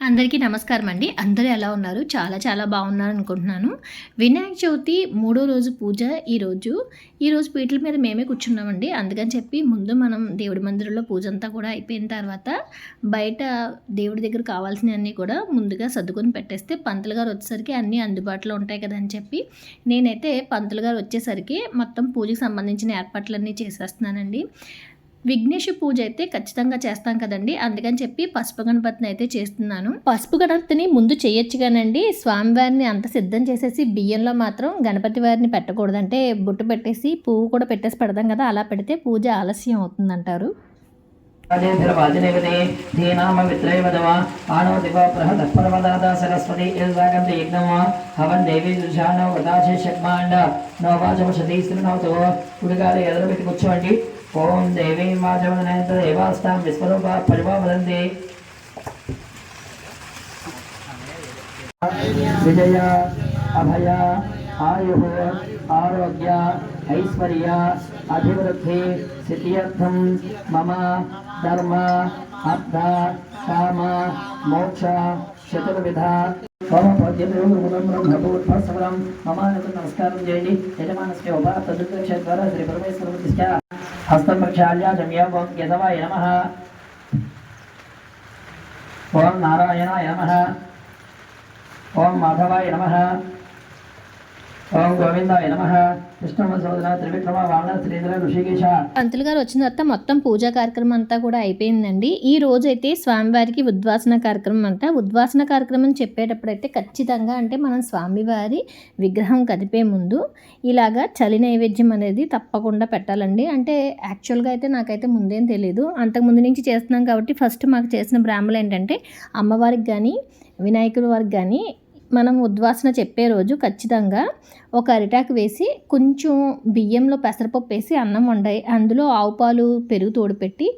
అందరికీ నమస్కారం అండి. అందరూ ఎలా ఉన్నారు? చాలా చాలా బాగున్నారు అనుకుంటున్నాను. వినాయక చవితి మూడో రోజు పూజ ఈరోజు ఈరోజు పీటల మీద మేమే కూర్చున్నామండి. అందుకని చెప్పి ముందు మనం దేవుడి మందిరంలో పూజ అంతా కూడా అయిపోయిన తర్వాత బయట దేవుడి దగ్గర కావాల్సినవన్నీ కూడా ముందుగా సర్దుకొని పెట్టేస్తే పంతులు గారు వచ్చేసరికి అన్నీ అందుబాటులో ఉంటాయి కదా అని చెప్పి నేనైతే పంతులు గారు వచ్చేసరికి మొత్తం పూజకు సంబంధించిన ఏర్పాట్లన్నీ చేసేస్తున్నానండి. విఘ్నేష్ పూజ అయితే ఖచ్చితంగా చేస్తాం కదండి. అందుకని చెప్పి పసుపు గణపతిని అయితే చేస్తున్నాను. పసుపు గణపతిని ముందు చేయొచ్చు కానండి స్వామివారిని అంత సిద్ధం చేసేసి బియ్యంలో మాత్రం గణపతి వారిని పెట్టకూడదు అంటే బుట్టు పెట్టేసి పువ్వు కూడా పెట్టేసి పెడదాం కదా. అలా పెడితే పూజ ఆలస్యం అవుతుందంటారు. రాజేంద్రవాజనేవతే సరస్వతి హవన్ దేవి ఎదురు పెట్టి కూర్చోండి. ओम देवी माधव नयत देवास्ता माधवनन्तदेवास्तां विस्वरूपा परिवावदन्ति विजय, अभय, आयुः, आरोग्य, ऐश्वर्य, अभिवृद्धि सिद्ध्यर्थं मम धर्म अर्थ काम, मोक्ष, चतुर्विधा ममानमस्कारं जयि यजमानस्य उपाप्तदृक्षद्वारा श्रीपरमेश्वरमतिश्च हस्तं प्रक्षाल्य ओं ॐ केशवाय नमः। ॐ नारायणाय नमः। ॐ माधवाय नमः। పంతులు గారు వచ్చిన తర్వాత మొత్తం పూజా కార్యక్రమం అంతా కూడా అయిపోయిందండి. ఈ రోజు అయితే స్వామివారికి ఉద్వాసన కార్యక్రమం అంట ఉద్వాసన కార్యక్రమం చెప్పేటప్పుడు అయితే ఖచ్చితంగా అంటే మనం స్వామివారి విగ్రహం కదిపే ముందు ఇలాగా చలి నైవేద్యం అనేది తప్పకుండా పెట్టాలండి. అంటే యాక్చువల్గా అయితే నాకైతే ముందేం తెలియదు అంతకుముందు నుంచి చేస్తున్నాం కాబట్టి ఫస్ట్ మాకు చేసిన బ్రాహ్మలు ఏంటంటే అమ్మవారికి కానీ వినాయకుడి వారికి కానీ మనం ఉద్వాసన చెప్పే రోజు ఖచ్చితంగా ఒక అరిటాకు వేసి కొంచెం బియ్యంలో పెసరపప్పు వేసి అన్నం వండాయి. అందులో ఆవు పాలు పెరుగు తోడుపెట్టి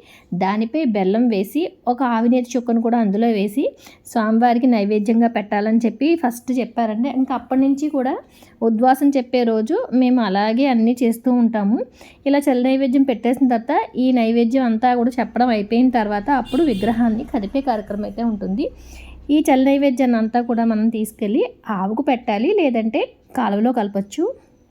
దానిపై బెల్లం వేసి ఒక ఆవినేతి చుక్కను కూడా అందులో వేసి స్వామివారికి నైవేద్యంగా పెట్టాలని చెప్పి ఫస్ట్ చెప్పారండి. ఇంకా అప్పటి నుంచి కూడా ఉద్వాసన చెప్పే రోజు మేము అలాగే అన్నీ చేస్తూ ఉంటాము. ఇలా చల్ల నైవేద్యం పెట్టేసిన తర్వాత ఈ నైవేద్యం అంతా కూడా చెప్పడం అయిపోయిన తర్వాత అప్పుడు విగ్రహాన్ని కదిపే కార్యక్రమం అయితే ఉంటుంది. ఈ చల్ల నైవేద్యాన్ని అంతా కూడా మనం తీసుకెళ్ళి ఆవుకు పెట్టాలి లేదంటే కాలువలో కలపచ్చు.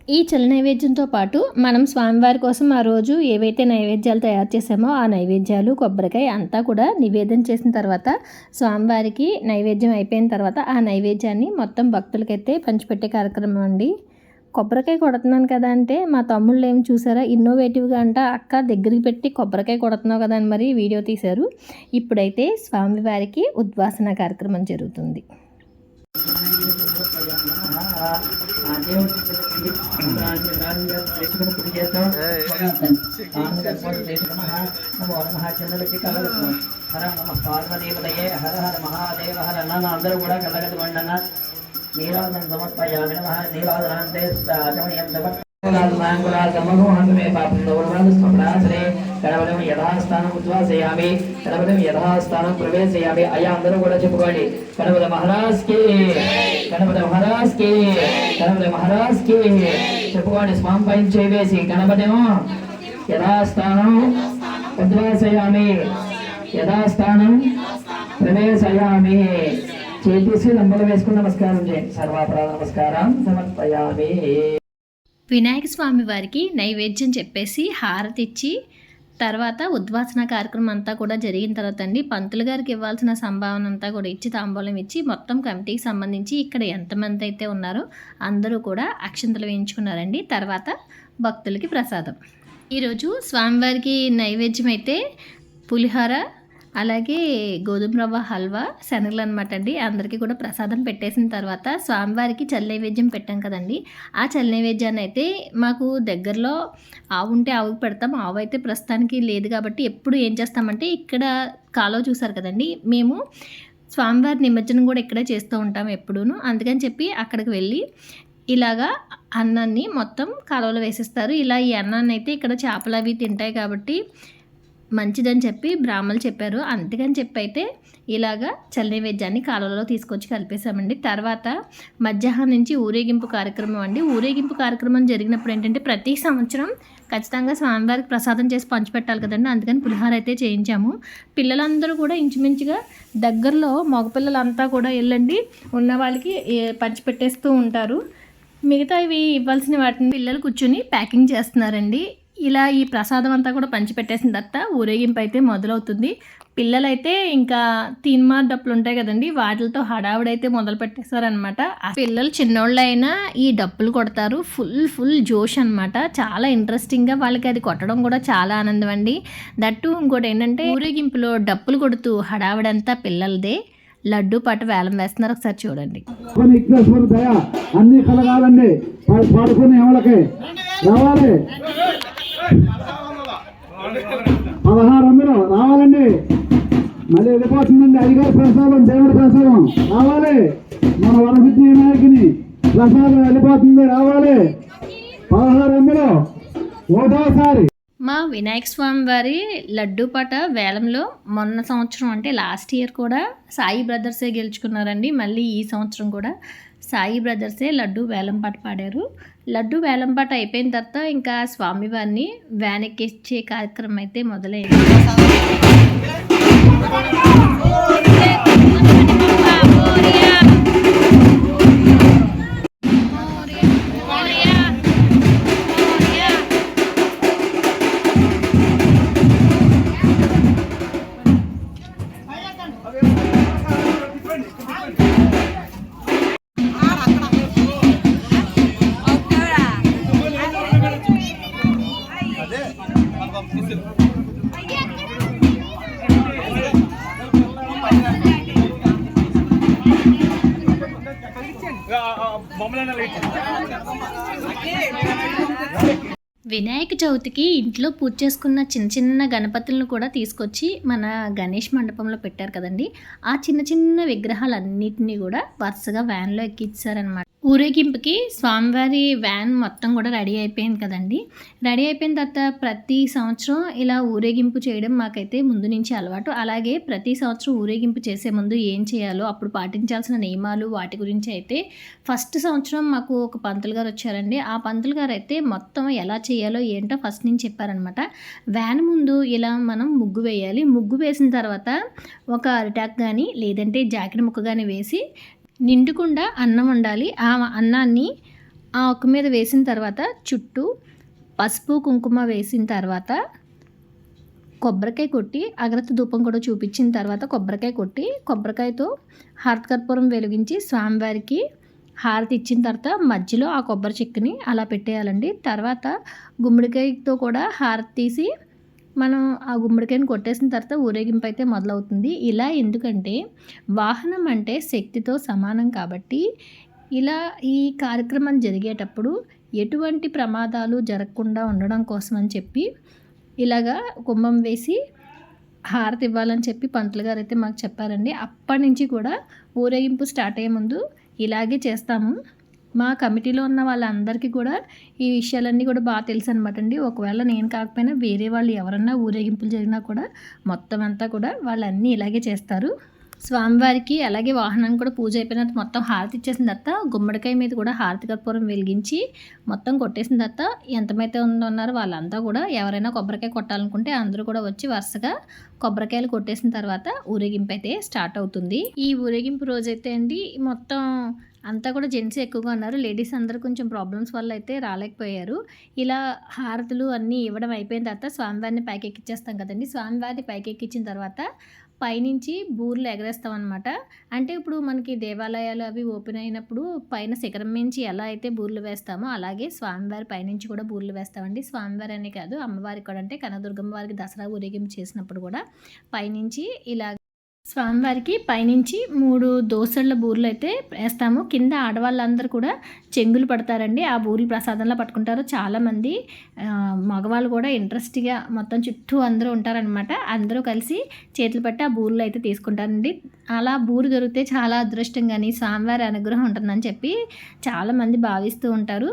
ఈ చల్ల నైవేద్యంతో పాటు మనం స్వామివారి కోసం ఆ రోజు ఏవైతే నైవేద్యాలు తయారు చేసామో ఆ నైవేద్యాలు కొబ్బరికాయ అంతా కూడా నివేదన చేసిన తర్వాత స్వామివారికి నైవేద్యం అయిపోయిన తర్వాత ఆ నైవేద్యాన్ని మొత్తం భక్తులకైతే పంచిపెట్టే కార్యక్రమం అండి. కొబ్బరికాయ కొడుతున్నాను కదా అంటే మా తమ్ముళ్ళు ఏం చూసారా ఇన్నోవేటివ్గా అంట అక్క దగ్గరికి పెట్టి కొబ్బరికాయ కొడుతున్నావు కదా అని మరి వీడియో తీశారు ఇప్పుడైతే స్వామివారికి ఉద్వాసన కార్యక్రమం జరుగుతుంది పార్వదేవతయే హర హర మహాదేవ హర అందరూ కూడా కళ్ళగట్టుకోండి అన్న నీరాజనం సమర్పయామి నమ నీరాజనాంతే ఆచమనీయం కడవడం యథాస్థానం ఉద్వాసయామి కడవడం యథాస్థానం ప్రవేశయామి అయ్యా అందరూ కూడా చెప్పుకోండి కడవల మహారాజ్కి గణపతి మహారాజ్కి గణపతి మహారాజ్కి చెప్పుకోండి స్వామి పైన చేవేసి గణపతేమో యథాస్థానం ఉద్వాసయామి యథాస్థానం ప్రవేశయామి చేసి లంబలు వేసుకుని నమస్కారం చేయండి. సర్వాపరాధ నమస్కారం. సమర్పయామి. వినాయక స్వామి వారికి నైవేద్యం చెప్పేసి హారతి ఇచ్చి తర్వాత ఉద్వాసన కార్యక్రమం అంతా కూడా జరిగిన తర్వాత అండి పంతులు గారికి ఇవ్వాల్సిన సంభావన అంతా కూడా ఇచ్చి తాంబూలం ఇచ్చి మొత్తం కమిటీకి సంబంధించి ఇక్కడ ఎంతమంది అయితే ఉన్నారో అందరూ కూడా అక్షంతలు వేయించుకున్నారండి. తర్వాత భక్తులకి ప్రసాదం. ఈరోజు స్వామివారికి నైవేద్యం అయితే పులిహోర అలాగే గోధుమ రవ్వ హల్వా శనగలు అనమాట అండి. అందరికీ కూడా ప్రసాదం పెట్టేసిన తర్వాత స్వామివారికి చల్ల నైవేద్యం పెట్టాం కదండి. ఆ చల్ల నైవేద్యాన్ని అయితే మాకు దగ్గరలో ఆవు ఉంటే ఆవుకి పెడతాం. ఆవు అయితే ప్రస్తుతానికి లేదు కాబట్టి ఎప్పుడు ఏం చేస్తామంటే ఇక్కడ కాలువ చూసారు కదండి. మేము స్వామివారి నిమజ్జనం కూడా ఇక్కడే చేస్తూ ఉంటాం ఎప్పుడూను. అందుకని చెప్పి అక్కడికి వెళ్ళి ఇలాగా అన్నాన్ని మొత్తం కాలువలో వేసేస్తారు. ఇలా ఈ అన్నాన్ని అయితే ఇక్కడ చేపలు అవి తింటాయి కాబట్టి మంచిదని చెప్పి బ్రాహ్మణులు చెప్పారు. అందుకని చెప్పి అయితే ఇలాగా చల్ల నైవేద్యాన్ని కాలంలో తీసుకొచ్చి కలిపేశామండి. తర్వాత మధ్యాహ్నం నుంచి ఊరేగింపు కార్యక్రమం అండి. ఊరేగింపు కార్యక్రమం జరిగినప్పుడు ఏంటంటే ప్రతి సంవత్సరం ఖచ్చితంగా స్వామివారికి ప్రసాదం చేసి పంచిపెట్టాలి కదండి. అందుకని పులిహార అయితే చేయించాము. పిల్లలందరూ కూడా ఇంచుమించుగా దగ్గరలో మగపిల్లలంతా కూడా వెళ్ళండి. ఉన్న వాళ్ళకి పంచిపెట్టేస్తూ ఉంటారు. మిగతా ఇవి ఇవ్వాల్సిన వాటిని పిల్లలు కూర్చుని ప్యాకింగ్ చేస్తున్నారండి. ఇలా ఈ ప్రసాదం అంతా కూడా పంచిపెట్టేసిన తర్వాత ఊరేగింపు అయితే మొదలవుతుంది. పిల్లలైతే ఇంకా తీన్మార్ డప్పులు ఉంటాయి కదండి వాటితో హడావుడైతే మొదలు పెట్టేశారనమాట పిల్లలు చిన్నోళ్ళైనా అయినా ఈ డప్పులు కొడతారు. ఫుల్ ఫుల్ జోష్ అనమాట చాలా ఇంట్రెస్టింగ్గా వాళ్ళకి అది కొట్టడం కూడా చాలా ఆనందం అండి. దట్టు ఇంకోటి ఏంటంటే ఊరేగింపులో డప్పులు కొడుతూ హడావుడంతా పిల్లలదే. లడ్డు పాట వేలం వేస్తున్నారు ఒకసారి చూడండి. అన్ని కలగాలండి. పా- ఎవరికి రావాలి. పదహారు వందలు రావాలండి. మళ్ళీ వెళ్ళిపోతుందండి. అధికార ప్రసాదం దేవుడి ప్రసాదం. రావాలి. మన వరసిద్ధి వినాయకుని ప్రసాదం వెళ్ళిపోతుంది. రావాలి. పదహారు వందలు ఒకటోసారి మా వినాయక స్వామి వారి లడ్డు పాట వేలంలో మొన్న సంవత్సరం అంటే లాస్ట్ ఇయర్ కూడా సాయి బ్రదర్సే గెలుచుకున్నారండి. మళ్ళీ ఈ సంవత్సరం కూడా సాయి బ్రదర్సే లడ్డు వేలం పాట పాడారు. లడ్డు వేలంపాట అయిపోయిన తర్వాత ఇంకా స్వామివారిని వ్యాన్ ఎక్కించే కార్యక్రమం అయితే మొదలైంది. Ya, uh, mau melihat lagi. Vinayaka చవితికి ఇంట్లో పూజ చేసుకున్న చిన్న చిన్న గణపతులను కూడా తీసుకొచ్చి మన గణేష్ మండపంలో పెట్టారు కదండి. ఆ చిన్న చిన్న విగ్రహాలన్నిటినీ కూడా వరుసగా వ్యాన్లో ఎక్కించారనమాట ఊరేగింపుకి స్వామివారి వ్యాన్ మొత్తం కూడా రెడీ అయిపోయింది కదండి. రెడీ అయిపోయిన తర్వాత ప్రతి సంవత్సరం ఇలా ఊరేగింపు చేయడం మాకైతే ముందు నుంచి అలవాటు. అలాగే ప్రతి సంవత్సరం ఊరేగింపు చేసే ముందు ఏం చేయాలో అప్పుడు పాటించాల్సిన నియమాలు వాటి గురించి అయితే ఫస్ట్ సంవత్సరం మాకు ఒక పంతులు గారు వచ్చారండి. ఆ పంతులు గారు అయితే మొత్తం ఎలా చేయాలి ఏంటో ఫస్ట్ నుంచి చెప్పారనమాట. వ్యాన్ ముందు ఇలా మనం ముగ్గు వేయాలి. ముగ్గు వేసిన తర్వాత ఒక అరిటాక్ కానీ లేదంటే జాకెట్ ముక్క కానీ వేసి నిండుకుండా అన్నం వండాలి. ఆ అన్నాన్ని ఆ ఒక్క మీద వేసిన తర్వాత చుట్టూ పసుపు కుంకుమ వేసిన తర్వాత కొబ్బరికాయ కొట్టి అగ్రత ధూపం కూడా చూపించిన తర్వాత కొబ్బరికాయ కొట్టి కొబ్బరికాయతో హార్త్ కర్పూరం వెలిగించి స్వామివారికి హారతి ఇచ్చిన తర్వాత మధ్యలో ఆ కొబ్బరి చెక్కని అలా పెట్టేయాలండి. తర్వాత గుమ్మడికాయతో కూడా హారతి తీసి మనం ఆ గుమ్మడికాయని కొట్టేసిన తర్వాత ఊరేగింపు అయితే మొదలవుతుంది. ఇలా ఎందుకంటే వాహనం అంటే శక్తితో సమానం కాబట్టి ఇలా ఈ కార్యక్రమం జరిగేటప్పుడు ఎటువంటి ప్రమాదాలు జరగకుండా ఉండడం కోసం అని చెప్పి ఇలాగా కుంభం వేసి హారతి ఇవ్వాలని చెప్పి పంతులు గారు అయితే మాకు చెప్పారండి. అప్పటి నుంచి కూడా ఊరేగింపు స్టార్ట్ అయ్యే ముందు ఇలాగే చేస్తాము. మా కమిటీలో ఉన్న వాళ్ళందరికీ కూడా ఈ విషయాలన్నీ కూడా బాగా తెలుసు అనమాట అండి ఒకవేళ నేను కాకపోయినా వేరే వాళ్ళు ఎవరన్నా ఊరేగింపులు జరిగినా కూడా మొత్తం అంతా కూడా వాళ్ళన్నీ ఇలాగే చేస్తారు. స్వామివారికి అలాగే వాహనానికి కూడా పూజ అయిపోయిన తర్వాత మొత్తం హారతి ఇచ్చేసిన తర్వాత గుమ్మడికాయ మీద కూడా హారతి కర్పూరం వెలిగించి మొత్తం కొట్టేసిన తర్వాత ఎంతమైతే ఉందో ఉన్నారో వాళ్ళంతా కూడా ఎవరైనా కొబ్బరికాయ కొట్టాలనుకుంటే అందరూ కూడా వచ్చి వరుసగా కొబ్బరికాయలు కొట్టేసిన తర్వాత ఊరేగింపు అయితే స్టార్ట్ అవుతుంది. ఈ ఊరేగింపు రోజైతే అండి మొత్తం అంతా కూడా జెంట్స్ ఎక్కువగా ఉన్నారు. లేడీస్ అందరూ కొంచెం ప్రాబ్లమ్స్ వల్ల అయితే రాలేకపోయారు. ఇలా హారతులు అన్నీ ఇవ్వడం అయిపోయిన తర్వాత స్వామివారిని పైకెక్కిచ్చేస్తాం కదండి. స్వామివారిని పైకి తర్వాత పైనుంచి బూర్లు ఎగరేస్తాం అనమాట అంటే ఇప్పుడు మనకి దేవాలయాలు అవి ఓపెన్ అయినప్పుడు పైన శిఖరం మించి ఎలా అయితే బూర్లు వేస్తామో అలాగే స్వామివారి పైనుంచి కూడా బూర్లు వేస్తామండి. స్వామివారి అనే కాదు అమ్మవారికి కూడా. అంటే కనదుర్గమ్మ వారికి దసరా ఊరేగింపు చేసినప్పుడు కూడా పైనుంచి ఇలా స్వామివారికి పైనుంచి మూడు దోసళ్ళ బూర్లు అయితే వేస్తాము. కింద ఆడవాళ్ళందరూ కూడా చెంగులు పడతారండి. ఆ బూర్లు ప్రసాదంలో పట్టుకుంటారు. చాలామంది మగవాళ్ళు కూడా ఇంట్రెస్ట్గా మొత్తం చుట్టూ అందరూ ఉంటారనమాట అందరూ కలిసి చేతులు పట్టి ఆ బూర్లు అయితే తీసుకుంటారండి. అలా బూరు దొరికితే చాలా అదృష్టం కానీ స్వామివారి అనుగ్రహం ఉంటుందని చెప్పి చాలామంది భావిస్తూ ఉంటారు.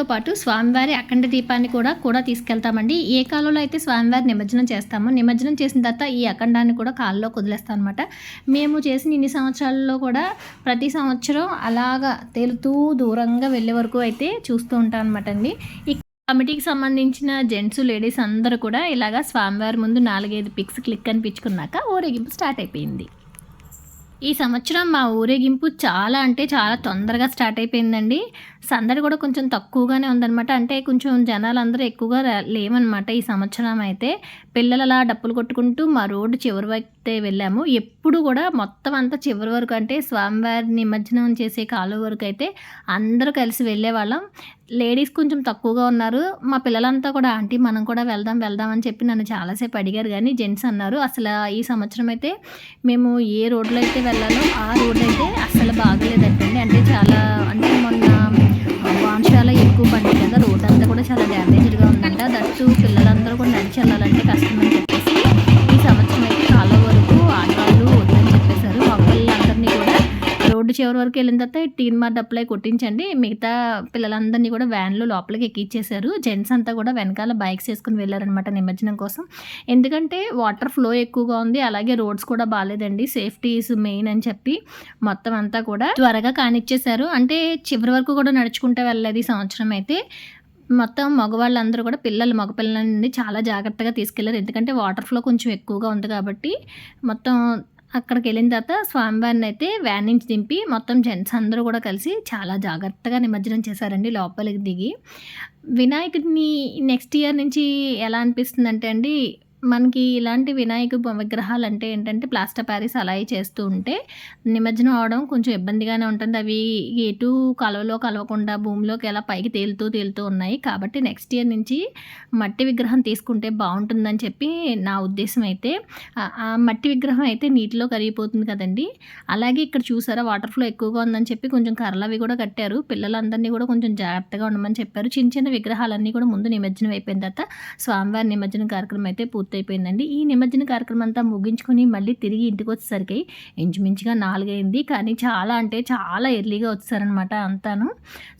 దీపాలతో పాటు స్వామివారి అఖండ దీపాన్ని కూడా కూడా తీసుకెళ్తామండి. ఏ కాలంలో అయితే స్వామివారి నిమజ్జనం చేస్తామో నిమజ్జనం చేసిన తర్వాత ఈ అఖండాన్ని కూడా కాల్లో కుదిలేస్తాం అనమాట మేము చేసిన ఇన్ని సంవత్సరాల్లో కూడా ప్రతి సంవత్సరం అలాగా తేలుతూ దూరంగా వెళ్ళే వరకు అయితే చూస్తూ ఉంటాం అనమాట అండి కమిటీకి సంబంధించిన జెంట్స్ లేడీస్ అందరూ కూడా ఇలాగా స్వామివారి ముందు నాలుగైదు పిక్స్ క్లిక్ అనిపించుకున్నాక ఊరేగింపు స్టార్ట్ అయిపోయింది. ఈ సంవత్సరం మా ఊరేగింపు చాలా అంటే చాలా తొందరగా స్టార్ట్ అయిపోయిందండి. సందడి కూడా కొంచెం తక్కువగానే ఉందన్నమాట. అంటే కొంచెం జనాలు అందరూ ఎక్కువగా లేవన్నమాట ఈ సంవత్సరం అయితే. పిల్లలు అలా డప్పులు కొట్టుకుంటూ మా రోడ్డు చివరి అయితే వెళ్ళాము. ఎప్పుడు కూడా మొత్తం అంతా చివరి వరకు అంటే స్వామివారి నిమజ్జనం చేసే కాలువ వరకు అయితే అందరూ కలిసి వెళ్ళేవాళ్ళం. లేడీస్ కొంచెం తక్కువగా ఉన్నారు. మా పిల్లలంతా కూడా ఆంటీ మనం కూడా వెళ్దాం వెళ్దాం అని చెప్పి నన్ను చాలాసేపు అడిగారు. కానీ జెంట్స్ అన్నారు అసలు ఈ సంవత్సరం అయితే మేము ఏ రోడ్లో అయితే వెళ్ళాలో ఆ రోడ్ అయితే అసలు బాగలేదంటండి. అంటే చాలా రోడ్డు చివరి వరకు వెళ్ళిన తర్వాత టీన్ మార్ట్ అప్లై కొట్టించండి. మిగతా పిల్లలందరినీ కూడా వ్యాన్లో లోపలికి ఎక్కించేశారు జెంట్స్ అంతా కూడా వెనకాల బైక్స్ వేసుకుని వెళ్ళారనమాట నిమజ్జనం కోసం. ఎందుకంటే వాటర్ ఫ్లో ఎక్కువగా ఉంది. అలాగే రోడ్స్ కూడా బాగాలేదండి సేఫ్టీ ఈజ్ మెయిన్ అని చెప్పి మొత్తం అంతా కూడా త్వరగా కానిచ్చేశారు. అంటే చివరి వరకు కూడా నడుచుకుంటూ వెళ్ళలేదు ఈ సంవత్సరం అయితే. మొత్తం మగవాళ్ళందరూ కూడా పిల్లలు మగపిల్లల నుండి చాలా జాగ్రత్తగా తీసుకెళ్ళారు. ఎందుకంటే వాటర్ ఫ్లో కొంచెం ఎక్కువగా ఉంది కాబట్టి మొత్తం అక్కడికి వెళ్ళిన తర్వాత స్వామివారిని అయితే వ్యాన్ నుంచి దింపి మొత్తం జెంట్స్ అందరూ కూడా కలిసి చాలా జాగ్రత్తగా నిమజ్జనం చేశారండి లోపలికి దిగి. వినాయకుడిని నెక్స్ట్ ఇయర్ నుంచి ఎలా అనిపిస్తుంది అంటే అండి మనకి ఇలాంటి వినాయక విగ్రహాలు అంటే ఏంటంటే ప్లాస్టర్ ప్యారిస్ అలాగే చేస్తూ ఉంటే నిమజ్జనం అవడం కొంచెం ఇబ్బందిగానే ఉంటుంది. అవి ఎటు కలవలో కలవకుండా భూమిలోకి ఎలా పైకి తేలుతూ తేలుతూ ఉన్నాయి. కాబట్టి నెక్స్ట్ ఇయర్ నుంచి మట్టి విగ్రహం తీసుకుంటే బాగుంటుందని చెప్పి నా ఉద్దేశం అయితే ఆ- మట్టి విగ్రహం అయితే నీటిలో కరిగిపోతుంది కదండి. అలాగే ఇక్కడ చూసారా వాటర్ ఫ్లో ఎక్కువగా ఉందని చెప్పి కొంచెం కర్రలు అవి కూడా కట్టారు. పిల్లలందరినీ కూడా కొంచెం జాగ్రత్తగా ఉండమని చెప్పారు. చిన్న చిన్న విగ్రహాలన్నీ కూడా ముందు నిమజ్జనం అయిపోయిన తర్వాత స్వామివారి నిమజ్జన కార్యక్రమం అయితే పూర్తి పూర్తయిపోయిందండి. ఈ నిమజ్జన కార్యక్రమం అంతా ముగించుకొని మళ్ళీ తిరిగి ఇంటికి వచ్చేసరికి ఇంచుమించుగా నాలుగైంది. కానీ చాలా అంటే చాలా ఎర్లీగా వచ్చారనమాట అంతాను.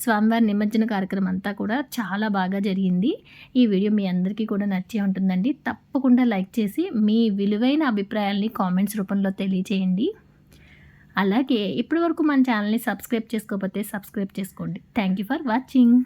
స్వామివారి నిమజ్జన కార్యక్రమం అంతా కూడా చాలా బాగా జరిగింది. ఈ వీడియో మీ అందరికీ కూడా నచ్చే ఉంటుందండి. తప్పకుండా లైక్ చేసి మీ విలువైన అభిప్రాయాల్ని కామెంట్స్ రూపంలో తెలియచేయండి. అలాగే ఇప్పటివరకు మన ఛానల్ని సబ్స్క్రైబ్ చేసుకోకపోతే సబ్స్క్రైబ్ చేసుకోండి. Thank you for watching.